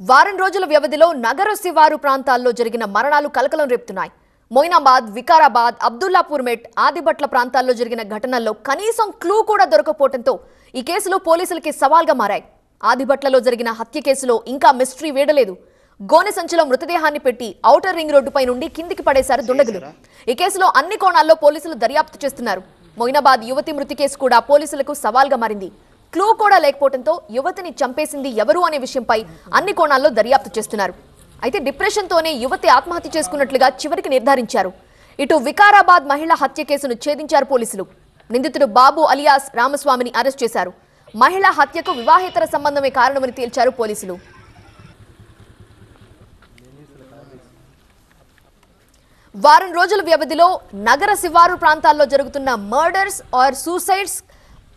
వారం రోజుల వ్యవధిలో నగర శివారు ప్రాంతాల్లో జరిగిన మరణాలు కలకలం రేపుతున్నాయి. మొయినాబాద్ వికారాబాద్ అబ్దుల్లాపూర్ మెట్ ఆదిబట్ల ప్రాంతాల్లో జరిగిన ఘటనల్లో కనీసం క్లూ కూడా దొరకపోవడంతో ఈ కేసులు పోలీసులకి సవాల్గా మారాయి. ఆదిబట్లలో జరిగిన హత్య కేసులో ఇంకా మిస్టరీ వేడలేదు. గోనె సంచిలో మృతదేహాన్ని పెట్టి ఔటర్ రింగ్ రోడ్డుపై నుండి కిందికి పడేశారు దుండగులు. ఈ కేసులో అన్ని కోణాల్లో పోలీసులు దర్యాప్తు చేస్తున్నారు. మొయినాబాద్ యువతి మృతి కేసు కూడా పోలీసులకు సవాల్గా మారింది. క్లూ కూడా లేకపోవడంతో యువతిని చంపేసింది ఎవరు అనే విషయంపై అన్ని కోణాల్లో దర్యాప్తు చేస్తున్నారు. అయితే డిప్రెషన్తోనే యువతి ఆత్మహత్య చేసుకున్నట్లుగా చివరికి నిర్ధారించారు. ఇటు వికారాబాద్ మహిళ హత్య కేసును ఛేదించారు పోలీసులు. నిందితుడు బాబు అలియాస్ రామస్వామిని అరెస్ట్ చేశారు. మహిళ హత్యకు వివాహేతర సంబంధమే కారణమని తేల్చారు పోలీసులు. వారం రోజుల వ్యవధిలో నగర శివారు ప్రాంతాల్లో జరుగుతున్న మర్డర్స్ ఆర్ సూసైడ్స్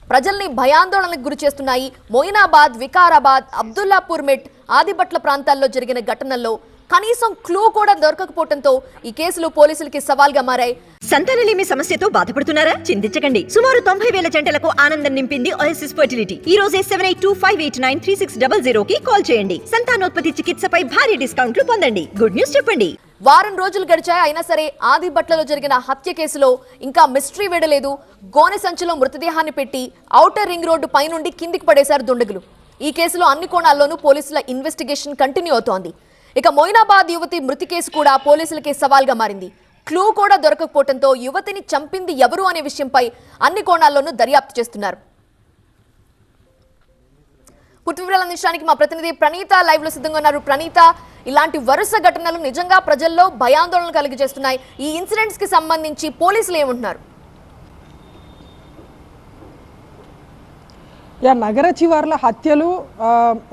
ప్రజల్ని భయాందోళనకు గురి చేస్తున్నాయి. మోయినాబాద్ వికారాబాద్ అబ్దుల్లాపూర్ మెట్ ఆదిబట్ల ప్రాంతాల్లో జరిగిన ఘటనల్లో కనీసం క్లూ కూడా దొరకకపోవడంతో ఈ కేసులు పోలీసులకి సవాల్గా మారాయి. సంతానలేమి సమస్యతో బాధపడుతున్నారా? చింతించకండి. సుమారు తొంభై వేల జంటలకు ఆనందం నింపింది ఓఎస్ఎస్ ఫర్టిలిటీ ఈ రోజే seven eight two five eight nine three six double zero కి కాల్ చేయండి. సంతానోత్పత్తి చికిత్సపై భారీ డిస్కౌంట్లు పొందండి. గుడ్ న్యూస్ చెప్పండి. వారం రోజులు గడిచాయి. అయినా సరే ఆదిబట్లలో జరిగిన హత్య కేసులో ఇంకా మిస్టరీ వేడలేదు. గోనె సంచిలో మృతదేహాన్ని పెట్టి ఔటర్ రింగ్ రోడ్డు పైనుండి కిందికి పడేశారు దుండగులు. ఈ కేసులో అన్ని కోణాల్లోనూ పోలీసుల ఇన్వెస్టిగేషన్ కంటిన్యూ అవుతోంది. ఇక మొయినాబాద్ యువతి మృతి కేసు కూడా పోలీసులకి సవాల్గా మారింది. క్లూ కూడా దొరకకపోవడంతో యువతిని చంపింది ఎవరు అనే విషయంపై అన్ని కోణాల్లోనూ దర్యాప్తు చేస్తున్నారు. పూర్తి వివరాలు అందించడానికి మా ప్రతినిధి ప్రణీత లైవ్లో సిద్ధంగా ఉన్నారు. ప్రణీత ఇలాంటి వరుస ఘటనలు నిజంగా ప్రజల్లో భయాందోళన కలిగజేస్తున్నాయి ఈ ఇన్సిడెంట్స్కి సంబంధించి పోలీసులు ఏమంటున్నారు? యా నగర చివర్ల హత్యలు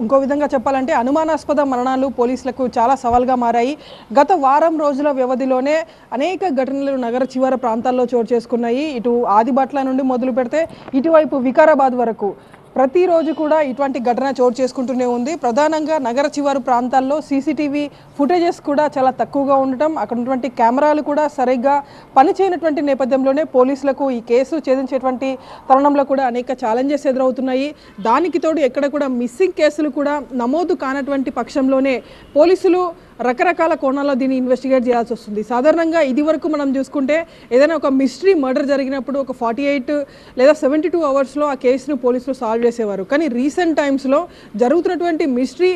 ఇంకో విధంగా చెప్పాలంటే అనుమానాస్పద మరణాలు పోలీసులకు చాలా సవాల్గా మారాయి. గత వారం రోజుల వ్యవధిలోనే అనేక ఘటనలు నగర చివర ప్రాంతాల్లో చోటు చేసుకున్నాయి. ఇటు ఆదిబట్ల నుండి మొదలు పెడితే ఇటువైపు వికారాబాద్ వరకు ప్రతిరోజు కూడా ఇటువంటి ఘటన చోటు చేసుకుంటూనే ఉంది. ప్రధానంగా నగర చివరి ప్రాంతాల్లో సీసీటీవీ ఫుటేజెస్ కూడా చాలా తక్కువగా ఉండటం అక్కడ ఉన్నటువంటి కెమెరాలు కూడా సరిగ్గా పనిచేయనటువంటి నేపథ్యంలోనే పోలీసులకు ఈ కేసు ఛేదించేటువంటి తరుణంలో కూడా అనేక ఛాలెంజెస్ ఎదురవుతున్నాయి. దానికి తోడు ఎక్కడ కూడా మిస్సింగ్ కేసులు కూడా నమోదు కానటువంటి పక్షంలోనే పోలీసులు రకరకాల కోణాల్లో దీన్ని ఇన్వెస్టిగేట్ చేయాల్సి వస్తుంది. సాధారణంగా ఇది వరకు మనం చూసుకుంటే ఏదైనా ఒక మిస్టరీ మర్డర్ జరిగినప్పుడు ఒక ఫార్టీ ఎయిట్ లేదా సెవెంటీ టూ అవర్స్లో ఆ కేసును పోలీసులు సాల్వ్ చేసేవారు. కానీ రీసెంట్ టైమ్స్లో జరుగుతున్నటువంటి మిస్టరీ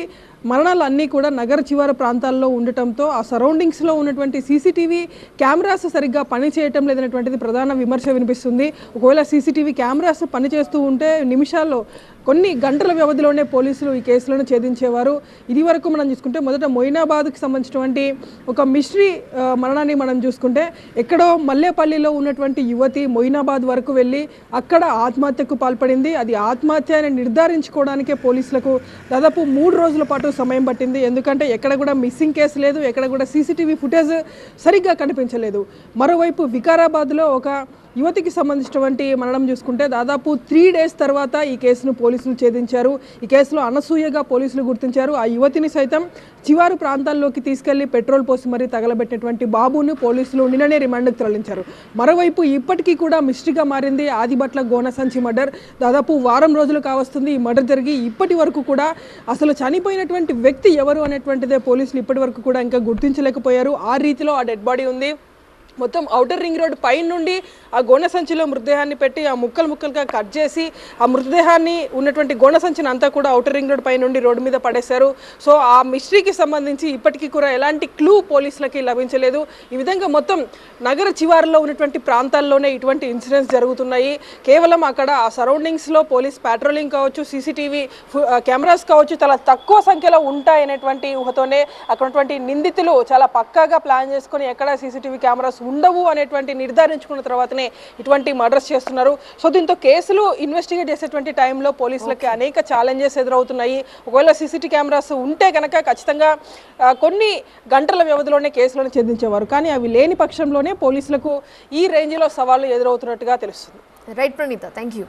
మరణాలు అన్నీ కూడా నగర చివర ప్రాంతాల్లో ఉండటంతో ఆ సరౌండింగ్స్లో ఉన్నటువంటి సీసీటీవీ కెమెరాస్ సరిగ్గా పనిచేయటం లేదనేటువంటిది ప్రధాన విమర్శ వినిపిస్తుంది. ఒకవేళ సీసీటీవీ కెమెరాస్ పనిచేస్తూ ఉంటే నిమిషాల్లో కొన్ని గంటల వ్యవధిలోనే పోలీసులు ఈ కేసులను ఛేదించేవారు. ఇది వరకు మనం చూసుకుంటే మొదట మొయినాబాద్కి సంబంధించినటువంటి ఒక మిస్టరీ మరణాన్ని మనం చూసుకుంటే ఎక్కడో మల్లేపల్లిలో ఉన్నటువంటి యువతి మొయినాబాద్ వరకు వెళ్ళి అక్కడ ఆత్మహత్యకు పాల్పడింది. అది ఆత్మహత్య అని నిర్ధారించుకోవడానికే పోలీసులకు దాదాపు మూడు రోజుల పాటు సమయం పట్టింది. ఎందుకంటే ఎక్కడ కూడా మిస్సింగ్ కేసు లేదు ఎక్కడ కూడా సీసీటీవీ ఫుటేజ్ సరిగ్గా కనిపించలేదు. మరోవైపు వికారాబాద్లో ఒక యువతికి సంబంధించినటువంటి మరణం చూసుకుంటే దాదాపు త్రీ డేస్ తర్వాత ఈ కేసును పోలీసులు ఛేదించారు. ఈ కేసులో అనసూయగా పోలీసులు గుర్తించారు. ఆ యువతిని సైతం చివారు ప్రాంతాల్లోకి తీసుకెళ్ళి పెట్రోల్ పోసి మరీ తగలబెట్టినటువంటి బాబును పోలీసులు నిన్ననే రిమాండ్కి తరలించారు. మరోవైపు ఇప్పటికీ కూడా మిస్టరీగా మారింది ఆదిబట్ల గోనసంచి మర్డర్. దాదాపు వారం రోజులు కావస్తుంది ఈ మర్డర్ జరిగి ఇప్పటి వరకు కూడా అసలు చనిపోయినటువంటి వ్యక్తి ఎవరు అనేటువంటిదే పోలీసులు ఇప్పటి వరకు కూడా ఇంకా గుర్తించలేకపోయారు. ఆ రీతిలో ఆ డెడ్ బాడీ ఉంది. మొత్తం ఔటర్ రింగ్ రోడ్ పై నుండి ఆ గోన సంచిలో మృతదేహాన్ని పెట్టి ఆ ముక్కలు ముక్కలుగా కట్ చేసి ఆ మృతదేహాన్ని ఉన్నటువంటి గోనె సంచిని అంతా కూడా ఔటర్ రింగ్ రోడ్ పై నుండి రోడ్డు మీద పడేశారు. సో ఆ మిస్టరీకి సంబంధించి ఇప్పటికీ కూడా ఎలాంటి క్లూ పోలీసులకి లభించలేదు. ఈ విధంగా మొత్తం నగర చివారిలో ఉన్నటువంటి ప్రాంతాల్లోనే ఇటువంటి ఇన్సిడెంట్స్ జరుగుతున్నాయి. కేవలం అక్కడ ఆ సరౌండింగ్స్లో పోలీస్ ప్యాట్రోలింగ్ కావచ్చు సీసీటీవీ కెమెరాస్ కావచ్చు చాలా తక్కువ సంఖ్యలో ఉంటాయనేటువంటి ఊహతోనే అక్కడ ఉన్నటువంటి నిందితులు చాలా పక్కాగా ప్లాన్ చేసుకొని ఎక్కడ సీసీటీవీ కెమెరాస్ ఉండవు అనేటువంటి నిర్ధారించుకున్న తర్వాతనే ఇటువంటి మర్డర్స్ చేస్తున్నారు. సో దీంతో కేసులు ఇన్వెస్టిగేట్ చేసేటువంటి టైంలో పోలీసులకి అనేక ఛాలెంజెస్ ఎదురవుతున్నాయి. ఒకవేళ సీసీటీ కెమెరాస్ ఉంటే కనుక ఖచ్చితంగా కొన్ని గంటల వ్యవధిలోనే కేసులను ఛేదించేవారు. కానీ అవి లేని పక్షంలోనే పోలీసులకు ఈ రేంజ్లో సవాళ్ళు ఎదురవుతున్నట్టుగా తెలుస్తుంది. Right Praneetha thank you